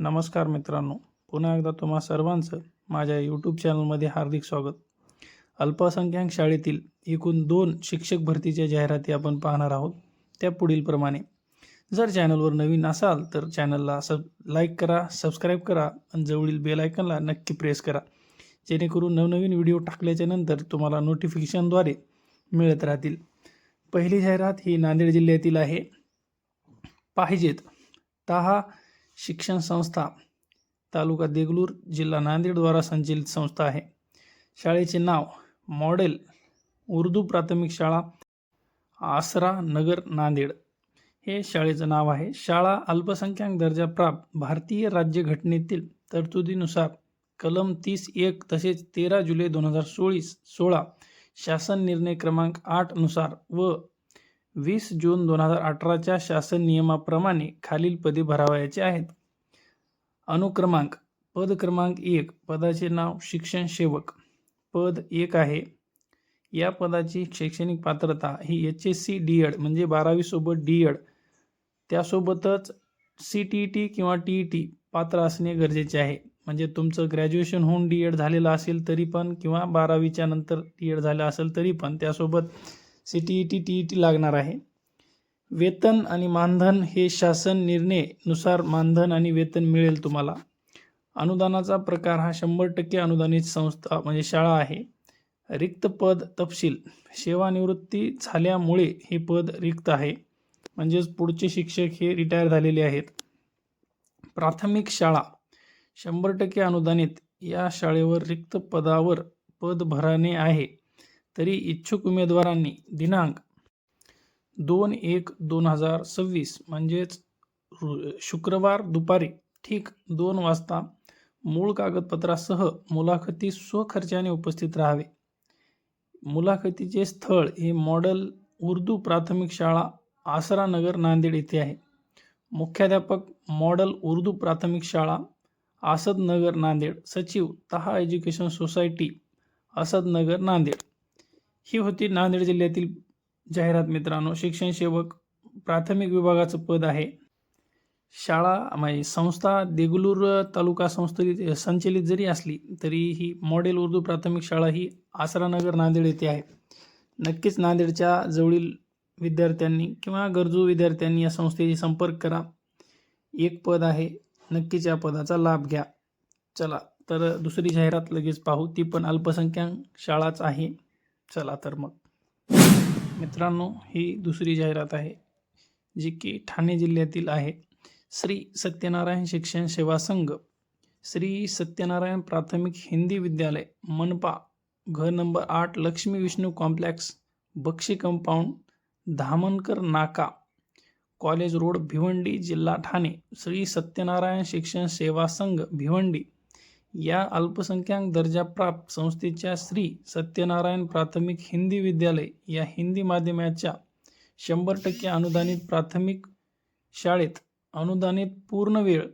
नमस्कार मित्रांनो. पुन्हा एकदा तुम्हा सर्वांचं माझ्या यूट्यूब चॅनलमध्ये हार्दिक स्वागत. अल्पसंख्याक शाळेतील एकूण दोन शिक्षक भरतीच्या जाहिराती आपण पाहणार आहोत. त्या पुढीलप्रमाणे जर चॅनलवर नवीन असाल तर चॅनलला सब लाईक करा सबस्क्राईब करा आणि जवळील बेल आयकनला नक्की प्रेस करा. जेणेकरून नवनवीन व्हिडिओ टाकल्याच्या नंतर तुम्हाला नोटिफिकेशनद्वारे मिळत राहतील. पहिली जाहिरात ही नांदेड जिल्ह्यातील आहे. पाहिजेत. तहा शिक्षण संस्था तालुका देगलूर जिल्हा नांदेडद्वारा संचलित संस्था आहे. शाळेचे नाव मॉडेल उर्दू प्राथमिक शाळा आसरा नगर नांदेड हे शाळेचं नाव आहे. शाळा अल्पसंख्याक दर्जा प्राप्त भारतीय राज्यघटनेतील तरतुदीनुसार कलम तीस एक तसेच तेरा जुलै दोन हजार सोळीस सोळा शासन निर्णय क्रमांक आठनुसार व वीस जून दोन हजार अठराच्या शासन नियमाप्रमाणे खालील पदे भरावयाचे आहेत. अनुक्रमांक. पद क्रमांक एक. पदाचे नाव शिक्षण सेवक. पद एक आहे. या पदाची शैक्षणिक पात्रता ही H S C D Ed म्हणजे बारावीसोबत डी एड त्यासोबतच सी टी ई टी किंवा टी ई टी पात्र असणे गरजेचे आहे. म्हणजे तुमचं ग्रॅज्युएशन होऊन डी एड झालेलं असेल तरी पण किंवा बारावीच्या नंतर डी एड झालं असेल तरी पण त्यासोबत C T E T T E T लागणार आहे. वेतन आणि मानधन हे शासन निर्णयनुसार मानधन आणि वेतन मिळेल तुम्हाला. अनुदानाचा प्रकार हा शंभर टक्के अनुदानित संस्था म्हणजे शाळा आहे. रिक्त पद तपशील. सेवानिवृत्ती झाल्यामुळे हे पद रिक्त आहे. म्हणजेच पुढचे शिक्षक हे रिटायर झालेले आहेत. प्राथमिक शाळा. शंभर टक्के अनुदानित. या शाळेवर रिक्त पदावर पद भराने आहे. तरी इच्छुक उमेदवारांनी दिनांक दोन एक दोन हजार सव्वीस म्हणजेच रु- शुक्रवार दुपारी ठीक दोन वाजता मूळ कागदपत्रासह मुलाखती स्वखर्चाने उपस्थित राहावे. मुलाखतीचे स्थळ हे मॉडेल उर्दू प्राथमिक शाळा आसरा नगर नांदेड येथे आहे. मुख्याध्यापक मॉडेल उर्दू प्राथमिक शाळा आसद नगर नांदेड सचिव तहा एज्युकेशन सोसायटी आसद नगर नांदेड. ही होती नांदेड जिल्ह्यातील जाहिरात मित्रांनो शिक्षण सेवक प्राथमिक विभागाचं पद आहे. शाळा म्हणजे संस्था देगलूर तालुका संस्थेत संचलित जरी असली तरी ही मॉडेल उर्दू प्राथमिक शाळा ही आसरानगर नांदेड येथे आहे. नक्कीच नांदेडच्या जवळील विद्यार्थ्यांनी किंवा गरजू विद्यार्थ्यांनी या संस्थेशी संपर्क करा. एक पद आहे नक्कीच या पदाचा लाभ घ्या. चला तर दुसरी जाहिरात लगेच पाहू. ती पण अल्पसंख्याक शाळाच आहे. चला तर मग. मित्रांनो ही दुसरी जाहिरात आहे जी की ठाणे जिल्ह्यातील आहे. श्री सत्यनारायण शिक्षण सेवा संघ श्री सत्यनारायण प्राथमिक हिंदी विद्यालय मनपा घर नंबर आठ Lakshmi Vishnu complex Bakshi compound Dhamankar Naka college road Bhiwandi जिल्हा ठाणे. श्री सत्यनारायण शिक्षण सेवा संघ भिवंडी. या अल्पसंख्याक दर्जा प्राप्त संस्थेच्या श्री सत्यनारायण प्राथमिक हिंदी विद्यालय या हिंदी माध्यमाच्या शंभर टक्के अनुदानित प्राथमिक शाळेत अनुदानित पूर्ण वेळ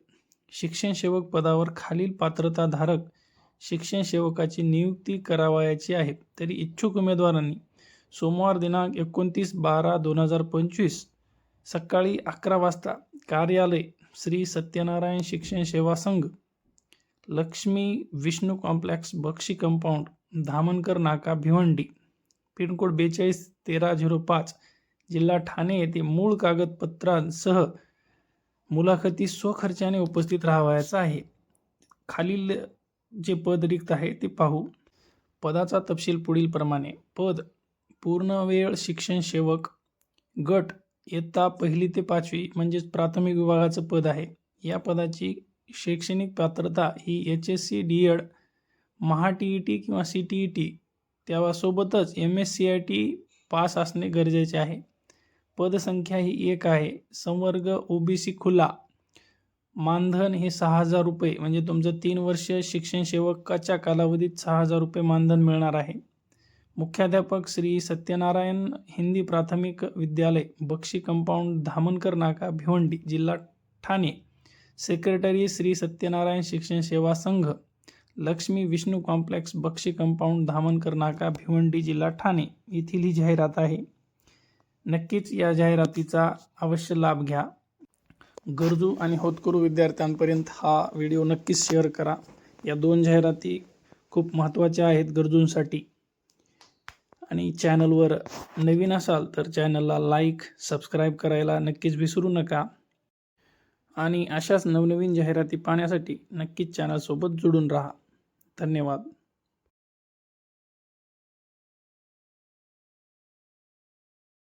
शिक्षणसेवक पदावर खालील पात्रताधारक शिक्षणसेवकाची नियुक्ती करावयाची आहे. तरी इच्छुक उमेदवारांनी सोमवार दिनांक एकोणतीस बारा दोन हजार पंचवीस सकाळी अकरा वाजता कार्यालय Shri Satyanarayan Shikshan Seva Sangh Lakshmi Vishnu complex Bakshi compound Dhamankar Naka Bhiwandi pincode बेचाळीस तेरा झिरो पाच जिल्हा ठाणे येथे मूळ कागदपत्रांसह मुलाखती स्वखर्चाने उपस्थित राहावयाचा आहे. खालील जे पद रिक्त आहे ते पाहू. पदाचा तपशील पुढीलप्रमाणे पद पूर्ण वेळ शिक्षण सेवक. गट इयत्ता पहिली ते पाचवी म्हणजेच प्राथमिक विभागाचं पद आहे. या पदाची शैक्षणिक पात्रता ही H S C D Ed Maha T E T किंवा सी टी ई टी त्यासोबतच M S C I T pass असणे गरजेचे आहे. पदसंख्या ही एक आहे. संवर्ग ओ बी सी खुला. मानधन हे सहा हजार रुपये म्हणजे तुमचं तीन वर्ष शिक्षण सेवकाच्या कालावधीत सहा हजार रुपये मानधन मिळणार आहे. मुख्याध्यापक श्री सत्यनारायण हिंदी प्राथमिक विद्यालय बक्षी कंपाऊंड धामनकर नाका भिवंडी जिल्हा ठाणे. सेक्रेटरी श्री सत्यनारायण शिक्षण सेवा संघ लक्ष्मी विष्णू कॉम्प्लेक्स बक्षी कंपाऊंड धामणकर नाका भिवंडी जिल्हा ठाणे येथील ही जाहिरात आहे. नक्कीच या जाहिरातीचा अवश्य लाभ घ्या. गरजू आणि होतकरू विद्यार्थ्यांपर्यंत हा व्हिडिओ नक्कीच शेअर करा. या दोन जाहिराती खूप महत्त्वाच्या आहेत गरजूंसाठी. आणि चॅनलवर नवीन असाल तर चॅनलला लाईक सबस्क्राईब करायला नक्कीच विसरू नका. आणि अशाच नवनवीन जाहिराती पाहण्यासाठी नक्कीच चॅनलसोबत जोडून राहा. धन्यवाद.